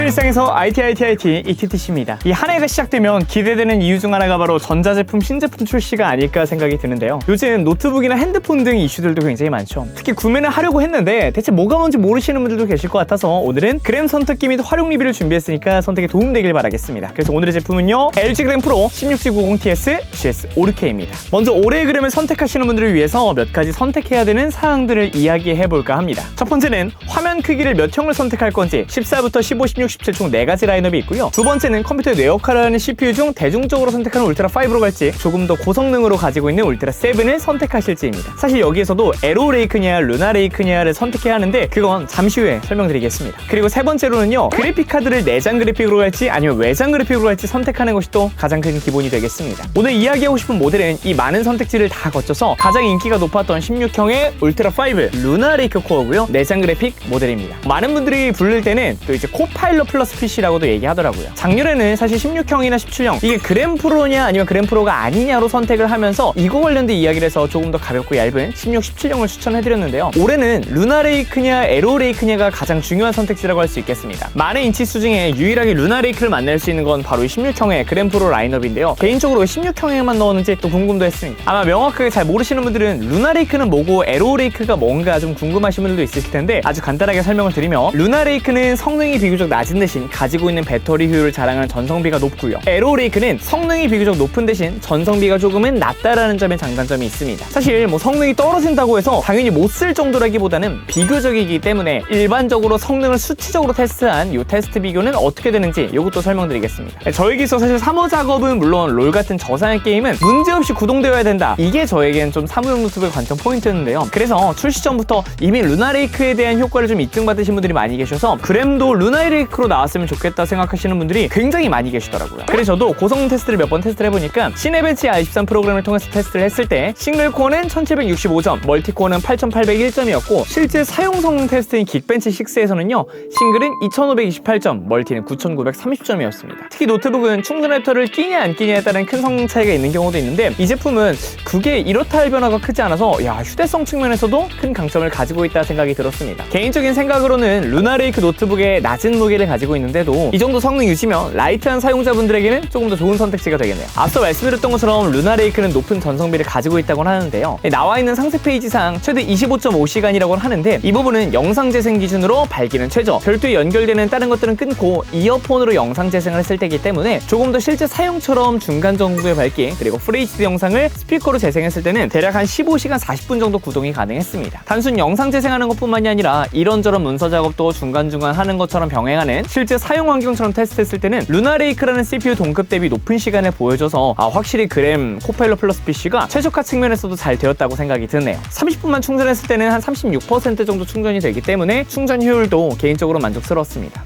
학교 일상에서 IT, IT, IT, ETTC입니다. 이 한 해가 시작되면 기대되는 이유 중 하나가 바로 전자제품 신제품 출시가 아닐까 생각이 드는데요. 요즘 노트북이나 핸드폰 등 이슈들도 굉장히 많죠. 특히 구매는 하려고 했는데 대체 뭐가 뭔지 모르시는 분들도 계실 것 같아서 오늘은 그램 선택기 및 활용 리뷰를 준비했으니까 선택에 도움되길 바라겠습니다. 그래서 오늘의 제품은요. LG 그램 프로 16990TS GS 5K입니다. 먼저 올해의 그램을 선택하시는 분들을 위해서 몇 가지 선택해야 되는 사항들을 이야기해 볼까 합니다. 첫 번째는 화면 크기를 몇 형을 선택할 건지 14부터 15, 16, 17총 4가지 라인업이 있고요. 두 번째는 컴퓨터의 뇌 역할을 하는 CPU 중 대중적으로 선택하는 울트라 5로 갈지 조금 더 고성능으로 가지고 있는 울트라 7을 선택하실지입니다. 사실 여기에서도 에로 레이크냐 루나 레이크냐를 선택해야 하는데 그건 잠시 후에 설명드리겠습니다. 그리고 세 번째로는요. 그래픽 카드를 내장 그래픽으로 갈지 아니면 외장 그래픽으로 갈지 선택하는 것이 또 가장 큰 기본이 되겠습니다. 오늘 이야기하고 싶은 모델은 이 많은 선택지를 다 거쳐서 가장 인기가 높았던 16형의 울트라 5 루나 레이크 코어고요. 내장 그래픽 모델입니다. 많은 분들이 부를 때는 또 이제 코파일럿 플러스 PC라고도 얘기하더라고요. 작년에는 사실 16형이나 17형 이게 그램 프로냐 아니면 그램 프로가 아니냐로 선택을 하면서 이거 관련된 이야기를 해서 조금 더 가볍고 얇은 16, 17형을 추천해드렸는데요. 올해는 루나 레이크냐 에로 레이크냐가 가장 중요한 선택지라고 할 수 있겠습니다. 많은 인치수 중에 유일하게 루나 레이크를 만날 수 있는 건 바로 이 16형의 그램 프로 라인업인데요. 개인적으로 16형에만 넣었는지 또 궁금도 했습니다. 아마 명확하게 잘 모르시는 분들은 루나 레이크는 뭐고 에로 레이크가 뭔가 좀 궁금하신 분들도 있으실 텐데 아주 간단하게 설명을 드리면 루나 레이크는 성능이 비교적 낮은 대신 가지고 있는 배터리 효율을 자랑하는 전성비가 높고요. 에로 레이크는 성능이 비교적 높은 대신 전성비가 조금은 낮다라는 점에 장단점이 있습니다. 사실 뭐 성능이 떨어진다고 해서 당연히 못 쓸 정도라기보다는 비교적이기 때문에 일반적으로 성능을 수치적으로 테스트한 이 테스트 비교는 어떻게 되는지 이것도 설명드리겠습니다. 저에게서 사실 사무 작업은 물론 롤 같은 저사양 게임은 문제없이 구동되어야 된다. 이게 저에겐 좀 사무용 노트북의 관점 포인트였는데요. 그래서 출시 전부터 이미 루나레이크에 대한 효과를 좀 입증받으신 분들이 많이 계셔서 그램도 루나레이크 로 나왔으면 좋겠다 생각하시는 분들이 굉장히 많이 계시더라고요. 그래서 저도 고성능 테스트를 몇 번 테스트를 해보니까 시네벤치 i13 프로그램을 통해서 테스트를 했을 때 싱글 코어는 1765점, 멀티 코어는 8801점이었고 실제 사용 성능 테스트인 긱벤치 6에서는요 싱글은 2528점, 멀티는 9930점이었습니다. 특히 노트북은 충전 랩터를 끼냐 안 끼냐에 따른 큰 성능 차이가 있는 경우도 있는데 이 제품은 그게 이렇다 할 변화가 크지 않아서 야 휴대성 측면에서도 큰 강점을 가지고 있다 생각이 들었습니다. 개인적인 생각으로는 루나레이크 노트북의 낮은 무게를 가지고 있는데도 이 정도 성능 유지면 라이트한 사용자분들에게는 조금 더 좋은 선택지가 되겠네요. 앞서 말씀드렸던 것처럼 루나레이크는 높은 전성비를 가지고 있다고 하는데요. 나와 있는 상세 페이지상 최대 25.5시간이라고 하는데 이 부분은 영상 재생 기준으로 밝기는 최저, 별도에 연결되는 다른 것들은 끊고 이어폰으로 영상 재생을 했을 때이기 때문에 조금 더 실제 사용처럼 중간 정도의 밝기 그리고 FHD 영상을 스피커로 재생했을 때는 대략 한 15시간 40분 정도 구동이 가능했습니다. 단순 영상 재생하는 것뿐만이 아니라 이런저런 문서 작업도 중간중간 하는 것처럼 병행하는 실제 사용 환경처럼 테스트했을 때는 루나레이크라는 CPU 동급 대비 높은 시간을 보여줘서 아, 확실히 그램 코파일럿 플러스 PC가 최적화 측면에서도 잘 되었다고 생각이 드네요. 30분만 충전했을 때는 한 36% 정도 충전이 되기 때문에 충전 효율도 개인적으로 만족스러웠습니다.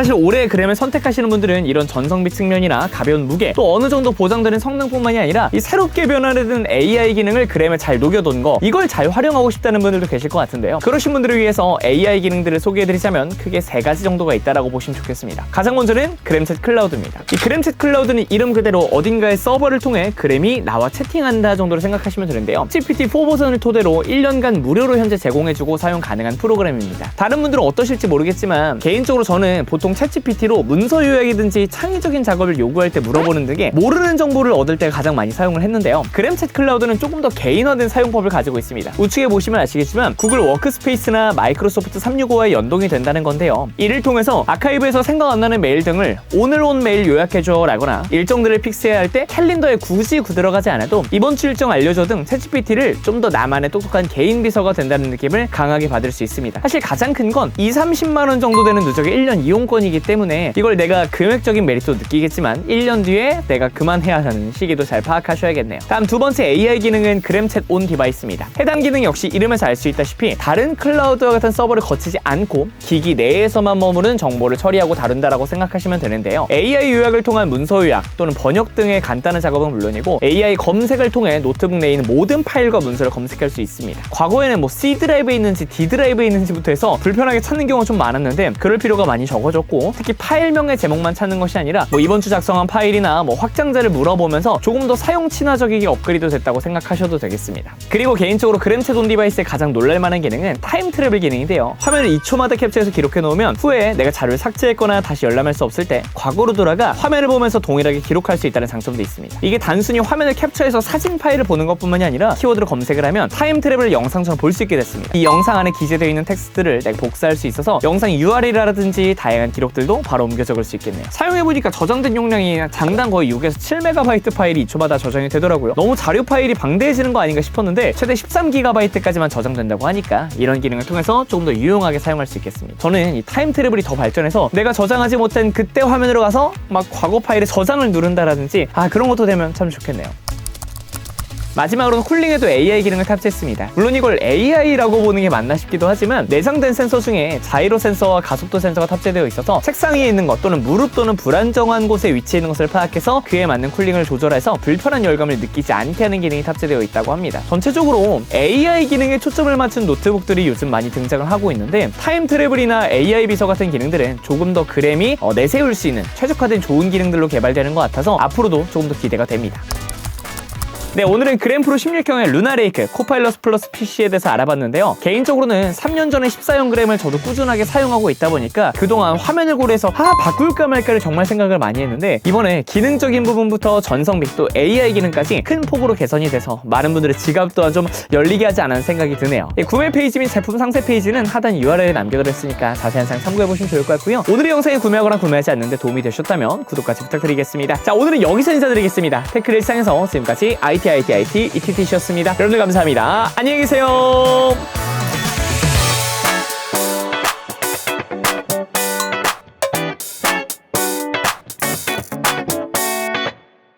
사실 올해 그램을 선택하시는 분들은 이런 전성비 측면이나 가벼운 무게 또 어느 정도 보장되는 성능뿐만이 아니라 이 새롭게 변화된 AI 기능을 그램에 잘 녹여둔 거 이걸 잘 활용하고 싶다는 분들도 계실 것 같은데요. 그러신 분들을 위해서 AI 기능들을 소개해드리자면 크게 세 가지 정도가 있다라고 보시면 좋겠습니다. 가장 먼저는 그램챗 클라우드입니다. 이 그램챗 클라우드는 이름 그대로 어딘가의 서버를 통해 그램이 나와 채팅한다 정도로 생각하시면 되는데요. GPT-4 버전을 토대로 1년간 무료로 현재 제공해주고 사용 가능한 프로그램입니다. 다른 분들은 어떠실지 모르겠지만 개인적으로 저는 보통 챗GPT로 문서 요약이든지 창의적인 작업을 요구할 때 물어보는 등의 모르는 정보를 얻을 때 가장 많이 사용을 했는데요. 그램챗 클라우드는 조금 더 개인화된 사용법을 가지고 있습니다. 우측에 보시면 아시겠지만 구글 워크스페이스나 마이크로소프트 365와 연동이 된다는 건데요. 이를 통해서 아카이브에서 생각 안 나는 메일 등을 오늘 온 메일 요약해줘 라거나 일정들을 픽스해야 할 때 캘린더에 굳이 들어가지 않아도 이번 주 일정 알려줘 등 챗GPT를 좀 더 나만의 똑똑한 개인 비서가 된다는 느낌을 강하게 받을 수 있습니다. 사실 가장 큰 건 2, 30만 원 정도 되는 누적의 1년 이용권 이기 때문에 이걸 내가 금액적인 메리트도 느끼겠지만 1년 뒤에 내가 그만해야 하는 시기도 잘 파악하셔야겠네요. 다음 두 번째 AI 기능은 그램챗 온 디바이스입니다. 해당 기능 역시 이름에서 알 수 있다시피 다른 클라우드와 같은 서버를 거치지 않고 기기 내에서만 머무는 정보를 처리하고 다룬다라고 생각하시면 되는데요. AI 요약을 통한 문서 요약 또는 번역 등의 간단한 작업은 물론이고 AI 검색을 통해 노트북 내에 있는 모든 파일과 문서를 검색할 수 있습니다. 과거에는 뭐 C 드라이브에 있는지 D 드라이브에 있는지부터 해서 불편하게 찾는 경우가 좀 많았는데 그럴 필요가 많이 적어져 좋아졌고 특히 파일명의 제목만 찾는 것이 아니라 뭐 이번 주 작성한 파일이나 뭐 확장자를 물어보면서 조금 더 사용 친화적이게 업그레이드 됐다고 생각하셔도 되겠습니다. 그리고 개인적으로 그램체돈 디바이스의 가장 놀랄만한 기능은 타임 트래블 기능인데요. 화면을 2초마다 캡처해서 기록해 놓으면 후에 내가 자료를 삭제했거나 다시 열람할 수 없을 때 과거로 돌아가 화면을 보면서 동일하게 기록할 수 있다는 장점도 있습니다. 이게 단순히 화면을 캡처해서 사진 파일을 보는 것뿐만이 아니라 키워드로 검색을 하면 타임 트래블을 영상처럼 볼 수 있게 됐습니다. 이 영상 안에 기재되어 있는 텍스트를 내가 복사할 수 있어서 영상 URL이라든지 다양한 기록들도 바로 옮겨 적을 수 있겠네요. 사용해보니까 저장된 용량이 장당 거의 6에서 7MB 파일이 2초마다 저장이 되더라고요. 너무 자료 파일이 방대해지는 거 아닌가 싶었는데 최대 13GB까지만 저장된다고 하니까 이런 기능을 통해서 조금 더 유용하게 사용할 수 있겠습니다. 저는 이 타임 트래블이 더 발전해서 내가 저장하지 못한 그때 화면으로 가서 막 과거 파일에 저장을 누른다라든지 아 그런 것도 되면 참 좋겠네요. 마지막으로는 쿨링에도 AI 기능을 탑재했습니다. 물론 이걸 AI라고 보는 게 맞나 싶기도 하지만 내장된 센서 중에 자이로 센서와 가속도 센서가 탑재되어 있어서 책상 위에 있는 것 또는 무릎 또는 불안정한 곳에 위치해 있는 것을 파악해서 그에 맞는 쿨링을 조절해서 불편한 열감을 느끼지 않게 하는 기능이 탑재되어 있다고 합니다. 전체적으로 AI 기능에 초점을 맞춘 노트북들이 요즘 많이 등장을 하고 있는데 타임 트래블이나 AI 비서 같은 기능들은 조금 더 그램이 어, 내세울 수 있는 최적화된 좋은 기능들로 개발되는 것 같아서 앞으로도 조금 더 기대가 됩니다. 네, 오늘은 그램프로 16형의 루나레이크 코파일럿 플러스 PC에 대해서 알아봤는데요. 개인적으로는 3년 전에 14형 그램을 저도 꾸준하게 사용하고 있다 보니까 그동안 화면을 고려해서 아, 바꿀까 말까를 정말 생각을 많이 했는데 이번에 기능적인 부분부터 전성비 또 AI 기능까지 큰 폭으로 개선이 돼서 많은 분들의 지갑 또한 좀 열리게 하지 않은 생각이 드네요. 예, 구매 페이지 및 제품 상세 페이지는 하단 URL에 남겨드렸으니까 자세한 사항 참고해보시면 좋을 것 같고요. 오늘의 영상에 구매하거나 구매하지 않는데 도움이 되셨다면 구독까지 부탁드리겠습니다. 자, 오늘은 여기서 인사드리겠습니다. 테크 일상에서 지금까지 IT IT IT ETT셨습니다. 여러분들 감사합니다. 안녕히 계세요.